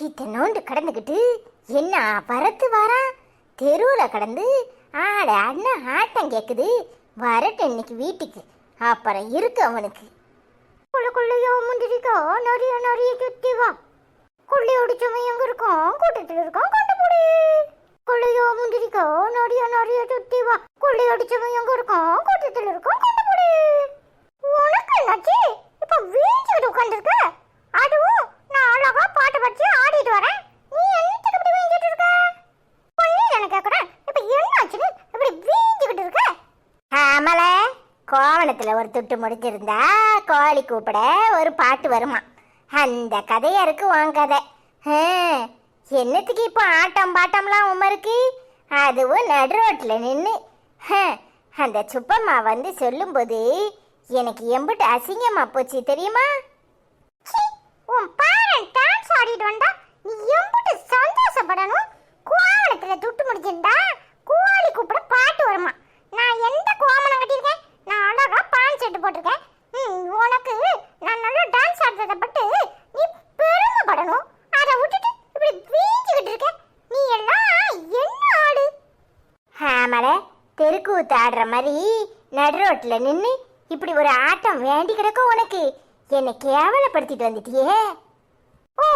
இத்தனோண்டு கடந்துக்கிட்டு என்ன பறத்து வாரா? தெருவில் கடந்து ஆட அண்ணன் ஆட்டம் கேட்குது வரட்டு இன்னைக்கு வீட்டுக்கு. அப்புறம் இருக்கு அவனுக்கு. குள்ளையோ முந்திரிக்கோ நிறைய நிறைய சுத்தி வா. குள்ளி ஒடிச்சவன் எங்க இருக்கோம்? கூட்டத்தில் இருக்கோம். கண்டுபிடி குள்ளையோ முந்திரிக்கோ நிறைய நிறைய சுத்திவா குள்ளி ஒடிச்சவன் எங்க இருக்கோம்? கூட்டத்தில் இருக்கோம். கண்டுபிடி உனக்கு என்னாச்சு? இப்ப வீழ்ச்சிக்கிட்டு உட்காந்துருக்க அதுவும் அழகா பாட்டு படிச்சு ஆடிட்டு வரேன்? நீ என்னத்துக்கு இப்படி வீங்கிட்டு இருக்க? பொண்ணு நான் கேக்குறேன் இப்ப என்னாச்சுன்னு இப்படி வீங்கிக்கிட்டு இருக்க? ஆமல கோவணத்துல ஒரு துட்டு முடிஞ்சிருந்தா கோழி கூப்பிட ஒரு பாட்டு வருமா? அந்த கதையா இருக்கு உன் கதை. என்னத்துக்கு இப்போ ஆட்டம் பாட்டம்லாம் உமருக்கு? அதுவும் நடு ரோட்டில் நின்று அந்த சுப்பம்மா வந்து சொல்லும்போது எனக்கு எம்பிட்டு அசிங்கமா போச்சு தெரியுமா? உன் பேரன் ஆடிட்டு வந்தா நீ எம்பிட்டு சந்தோஷப்படணும். கோவணத்துல துட்டு முடிச்சிருந்தா கோழி கூப்பிட பாட்டு வருமா? நான் எந்த கோமணம் கட்டியிருக்கேன்? நான் அழகா பான் செட்டு போட்டிருக்கேன். உனக்கு நான் நல்லா டான்ஸ் ஆடுறத பட்டு நீ பெருமைப்படணும். அதை விட்டுட்டு இப்படி வீஞ்சுக்கிட்டு இருக்க. நீ எல்லாம் என்ன ஆடு? ஆமால தெருக்கூத்து ஆடுற மாதிரி நடு ரோட்ல நின்று இப்படி ஒரு ஆட்டம் வேண்டி கிடக்கும் உனக்கு. என்னை கேவலப்படுத்திட்டு வந்துட்டியே. ஓ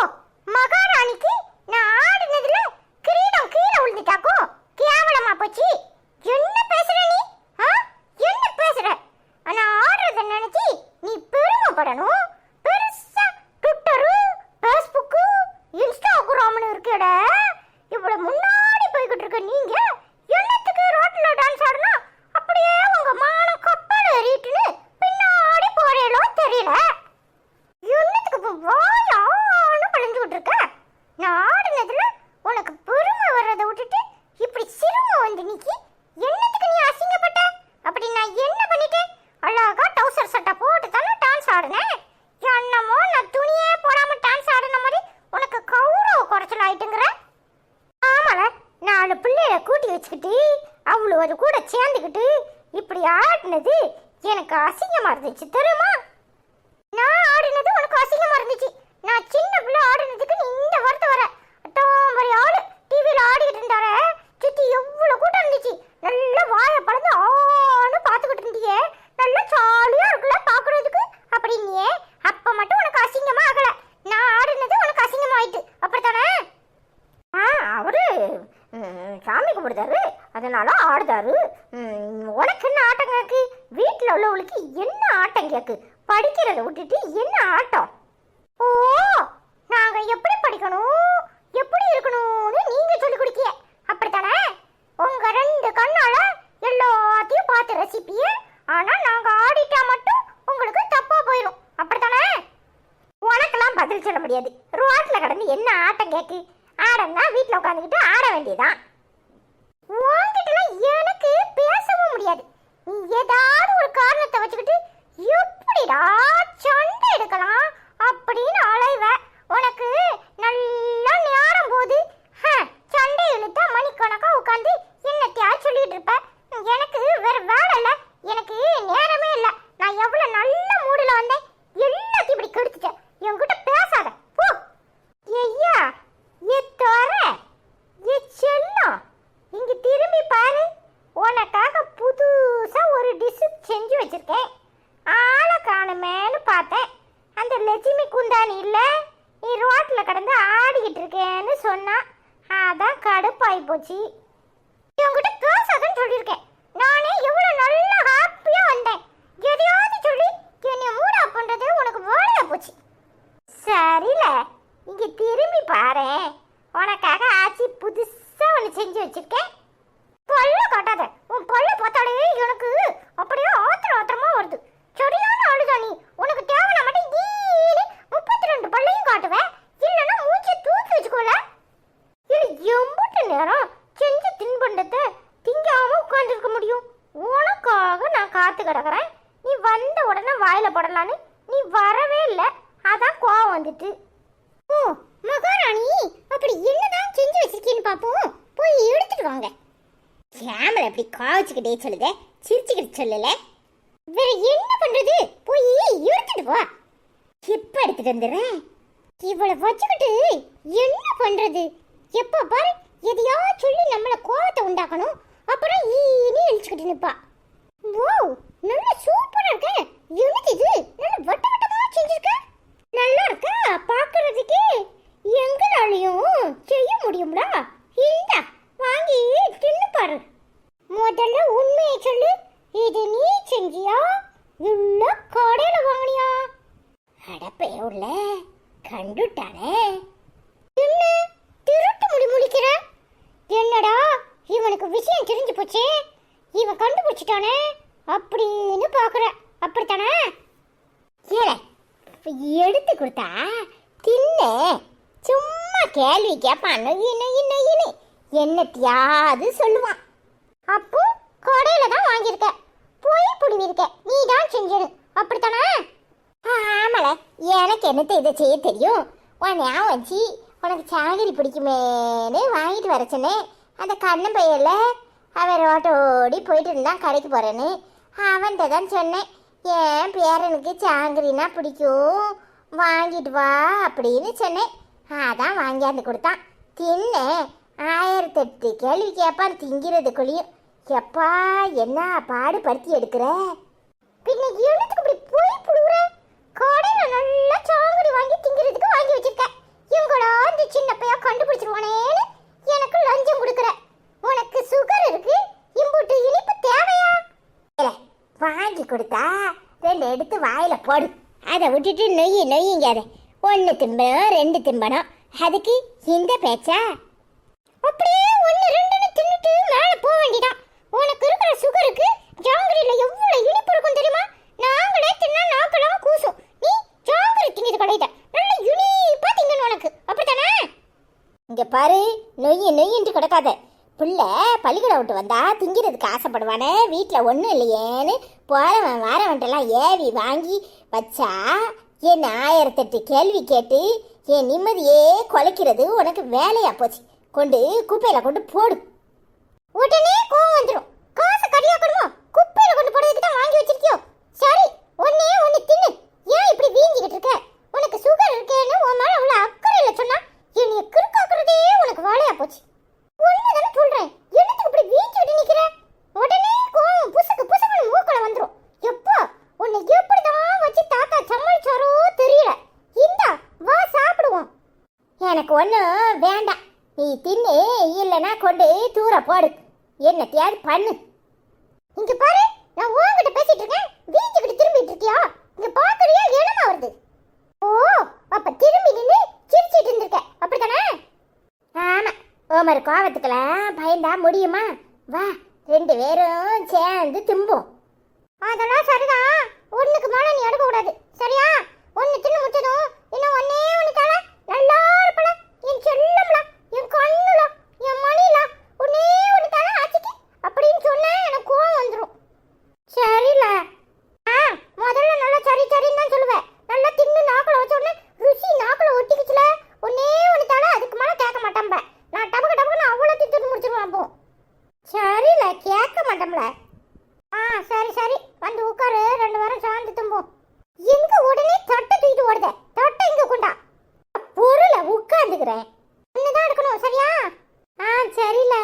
மகாராணிக்கு நான் ஆடினதுல கிரீடம் கீழே விழுந்துட்டாக்கோ? கேவலமா போச்சு. என்ன பேசுற நீ? ஆ? என்ன பேசுற? ஆனா ஆடுறத நினைச்சு நீ பெருமைப்படணும் பெருசா ட்விட்டரு ஃபேஸ்புக்கு இன்ஸ்டாகிராம்னு இருக்கேட இவ்வளவு முன்னாடி போய்கிட்டு இருக்க நீங்க என்னத்துக்கு ரோட்ல டான்ஸ் ஆடணும் அப்படியே உங்க மானம் கப்பல் ஏறிட்டுன்னு பின்னாடி போறேளோ தெரியல என்னத்துக்கு இப்போ வாயான்னு பழிஞ்சுக்கிட்டு இருக்க நான் ஆடினதுல உனக்கு பெருமை வர்றதை விட்டுட்டு இப்படி சிறுமை வந்து நிக்கி என்னத்துக்கு நீ அசிங்கப்பட்ட அப்படி நான் என்ன பண்ணிட்டேன் அழகா டவுசர் சட்டை போட்டு தானே டான்ஸ் ஆடினேன் என்னமோ நான் துணியே போடாம டான்ஸ் ஆடின மாதிரி உனக்கு கௌரவ குறைச்சல் ஆயிட்டுங்கிற ஆமால நாலு பிள்ளைய கூட்டி வச்சுக்கிட்டு அவ்வளோ அது கூட சேர்ந்துக்கிட்டு இப்படி ஆடினது எனக்கு அசிங்கமா இருந்துச்சு தெரியுமா நான் ஆடினது உனக்கு அசிங்கமா இருந்துச்சு நான் சின்ன பிள்ளை ஆடினதுக்கு நீ இந்த வார்த்தை வர அட்டாம்பரி ஆளு டிவியில ஆடிக்கிட்டு இருந்தாரே சுத்தி எவ்வளவு கூட்டம் இருந்துச்சு நல்ல வாயை பழந்து ஆன்னு பார்த்துக்கிட்டு இருந்தியே நல்ல ஜாலியா இருக்குல்ல பாக்குறதுக்கு அப்படின்னியே அப்ப மட்டும் உனக்கு அசிங்கமா ஆகல நான் ஆடினது உனக்கு அசிங்கமா ஆயிட்டு அப்படித்தானே ஆ அவரு ம், சாமி கும்பிடுதாரு? அதனால ஆடுதாரு. உனக்கு என்ன ஆட்டம் கேக்கு வீட்டில் உள்ளவளுக்கு என்ன ஆட்டம் கேக்கு படிக்கிறத விட்டுட்டு என்ன ஆட்டம்? ஓ நாங்க எப்படி படிக்கணும்? எப்படி இருக்கணும்னு நீங்க சொல்லி கொடுக்கிய. அப்படித்தானே? உங்க ரெண்டு கண்ணால எல்லாத்தையும் பார்த்து ரசிப்பிய ஆனா நாங்க ஆடிட்டா மட்டும் உங்களுக்கு தப்பா போயிடும் அப்படித்தானே? உனக்கெல்லாம் பதில் சொல்ல முடியாது. ரோட்ல கடந்து என்ன ஆட்டம் கேக்கு? ஆடம்னா வீட்டில் உட்காந்துக்கிட்டு ஆட வேண்டியதான் முடியாது. நீ ஏதாவது ஒரு காரணத்தை வச்சுக்கிட்டு எப்படிடா சண்டை எடுக்கலாம் அப்படின்னு அலைவ. உனக்கு நல்லா நேரம் போது ஹ, சண்டை இழுத்தா மணிக்கணக்கா உட்காந்து என்னத்தையா சொல்லிட்டு இருப்ப எனக்கு வேற வேலை இல்ல எனக்கு நேரமே இல்ல நான் எவ்வளவு நல்ல மூடுல வந்தேன் எல்லாத்தையும் இப்படி கெடுத்துட்டேன் என்கிட்ட பேசாத போ ஐயா ஏ தோற ஏ செல்லம் இங்க திரும்பி பாரு உனக்காக புதுசா ஒரு டிஷ் செஞ்சு வச்சிருக்கேன். ஆளை காணுமேன்னு பார்த்தேன். அந்த லட்சுமி குந்தாணி இல்லை நீ ரோட்டில் கடந்து ஆடிக்கிட்டு இருக்கேன்னு சொன்னா அதான் கடுப்பாகி போச்சு. உங்ககிட்ட பேசாதன்னு சொல்லியிருக்கேன். நானே எவ்வளோ நல்லா ஹாப்பியாக வந்தேன் எதையாவது சொல்லி என்னை மூட் ஆஃப் பண்றது உனக்கு வேலையா போச்சு சரில இங்க திரும்பி பாரு உனக்காக ஆச்சி புதுசா ஒன்று செஞ்சு வச்சிருக்கேன் பல்ல காட்டாத உன் பல்ல பார்த்தாலே எனக்கு அப்படியே ஆத்திரம் ஆத்திரமா வருது சரியான ஆளுதான் நீ உனக்கு தேவையான மட்டும் ஈனு முப்பத்தி ரெண்டு பல்லையும் காட்டுவேன் இல்லைன்னா மூச்சை தூக்கி வச்சுக்கோல இது எம்புட்டு நேரம் செஞ்ச தின்பண்டத்தை திங்காம உட்காந்துருக்க முடியும் உனக்காக நான் காத்து கிடக்குறேன் நீ வந்த உடனே வாயில போடலான்னு நீ வரவே இல்லை அதான் ஓ மகாராணி அப்படி என்னதான் செஞ்சு வச்சிருக்கீன்னு பாப்போம். போய் எடுத்துட்டு வாங்க. கேமரா எப்படி காய்ச்சிக்கிட்டே சொல்லுத சிரிச்சுக்கிட்டு சொல்லல. வேற என்ன பண்றது? போய் எடுத்துட்டு வா. இப்ப எடுத்துட்டு வந்துடுறேன் இவளை வச்சுக்கிட்டு என்ன பண்றது? எப்ப பாரு எதையா சொல்லி நம்மள கோவத்தை உண்டாக்கணும். அப்புறம் ஈனி எழுச்சுக்கிட்டு நிப்பா. ஓ நல்ல சூப்பரா இருக்க. என்னது இது? நல்ல வட்ட வட்டமா செஞ்சிருக்க? நல்லா இருக்கா பார்க்கறதுக்கு எங்களாலையும் செய்ய முடியும்டா. இல்ல வாங்கி தின்னு பாரு. முதல்ல உண்மையை சொல்லு. இது நீ செஞ்சியா? இல்ல கடையில வாங்கினியா? அடப்பே உள்ள கண்டுட்டானே. என்ன திருட்டு முடி முழிக்கிற? என்னடா இவனுக்கு விஷயம் தெரிஞ்சு போச்சு? இவன் கண்டுபிடிச்சிட்டானே? அப்படின்னு பாக்குற. அப்படித்தானே? எடுத்து கொடுத்தா? தின்னு. சும்மா கேள்வி கேட்பான் இன்னும் இன்னும் நொய்யுன்னு என்னத்தையாவது சொல்லுவான். அப்போ கடையில தான் வாங்கியிருக்க. போய் புடுவிருக்க நீ தான் செஞ்சிரு அப்படித்தானே? ஆமால. எனக்கு என்னத்தை இதை செய்ய தெரியும்? உன் ஞாபகம் வச்சு உனக்கு சாகரி பிடிக்குமேன்னு வாங்கிட்டு வர சொன்னேன். அந்த கண்ணன் பையல அவன் ரோட்டோடி போயிட்டு இருந்தான் கடைக்கு போறேன்னு. அவன்கிட்ட தான் சொன்னேன். என் பேரனுக்கு சாங்கரினா பிடிக்கும். வாங்கிட்டு வா அப்படின்னு சொன்னேன். அதான் வாங்கியாந்து கொடுத்தான். தின்னேன் ஆயிரத்தெட்டு கேள்வி கேட்பான் திங்கிறதுக்குள்ளேயும். எப்பா என்ன பாடு பருத்தி எடுக்கிற? பின்ன எழுத்துக்கு இப்படி போய் புடுற கடையில் நல்லா சாங்கிரி வாங்கி திங்கிறதுக்கு வாங்கி வச்சிருக்கேன் இவங்களோ அந்த சின்ன பையா கண்டுபிடிச்சிருவானேன்னு எனக்கு லஞ்சம் கொடுக்குற. உனக்கு சுகர் இருக்கு இம்புட்டு இனிப்பு தேவையா இல்ல, வாங்கி கொடுத்தா ரெண்டு எடுத்து வாயில போடு. அதை விட்டுட்டு நொய்யி நொய்யுங்காத ஒன்று திம்பணும் ரெண்டு திம்பணும் அதுக்கு இந்த பேச்சா? அப்படியே ஒன்று ரெண்டுன்னு தின்னுட்டு மேலே போக வேண்டிதான் உனக்கு இருக்கிற சுகருக்கு ஜாங்கிரியில் எவ்வளோ இனிப்பு இருக்கும் தெரியுமா? நாங்களே தின்னா நாக்கெல்லாம் கூசும். நீ ஜாங்கிரி திங்கிறது கிடையாது நல்ல இனிப்பா திங்கணும் உனக்கு. அப்படித்தானே? இங்கே பாரு நொய்யி நொய்யின்ட்டு கிடக்காத. பிள்ளை பள்ளிக்கூடம் விட்டு வந்தா திங்கிறதுக்கு ஆசைப்படுவானே? வீட்டில் ஒன்றும் இல்லையேன்னு போகிறவன் வாரவன்ட்டெல்லாம் ஏவி வாங்கி வச்சா என் ஆயிரத்தெட்டு கேள்வி கேட்டு என் நிம்மதியே குலைக்கிறது உனக்கு வேலையா போச்சு. கொண்டு குப்பையில் கொண்டு போடு. உடனே கோவம் வந்துடும் காசு கடியா கொடுமோ? குப்பையில் கொண்டு போடுறதுக்கு தான் வாங்கி வச்சிருக்கியோ? சரி ஒன்னே ஒன்று தின்னு. ஏன் இப்படி வீங்கிக்கிட்டு இருக்க உனக்கு சுகர் இருக்கேன்னு உன் மேல அவ்வளவு அக்கறை இல்ல சொன்னா என்னைய கிறுக்காக்குறதே உனக்கு வேலையா போச்சு ஒண்ணுதானே சொல்றேன் என்னத்துக்கு இப்படி வீங்கி விட்டு நிக்கிற உடனே கோவம் புசுக்கு புசுக்குன்னு மூக்கல வந்துரும் எப்போ உன்னை எப்படிதான் வச்சு தாத்தா சமாளிச்சாரோ தெரியல இந்தா வா சாப்பிடுவோம் எனக்கு ஒன்றும் வேண்டாம். நீ தின்னு இல்லைன்னா கொண்டு தூர போடு. என்னத்தையாவது பண்ணு. இங்க பாரு நான் உங்ககிட்ட பேசிட்டு இருக்கேன். வீட்டுக்கிட்ட திரும்பிட்டு இருக்கியா? இங்க பாக்குறியா? என்னமா வருது? ஓ அப்ப திரும்பி நின்று சிரிச்சிட்டு இருந்திருக்க. அப்படித்தானே? ஆமா ஓமர் கோவத்துக்கெல்லாம் பயந்தா முடியுமா? வா ரெண்டு பேரும் சேர்ந்து திம்போம் அதெல்லாம் சரிதான் ஒண்ணுக்கு மேல நீ எடுக்க கூடாது சரியா ஒன்னு தின்னு பார்ப்போம் சரில கேட்க மாட்டோம்ல. ஆ சரி சரி. வந்து உட்காரு. ரெண்டு வாரம் சாந்து தும்போம் எங்க உடனே தொட்டை தூக்கிட்டு ஓடுத. தொட்டை இங்க கொண்டா. பொருளை உட்காந்துக்கிறேன் இன்னும் தான் எடுக்கணும் சரியா? ஆ சரில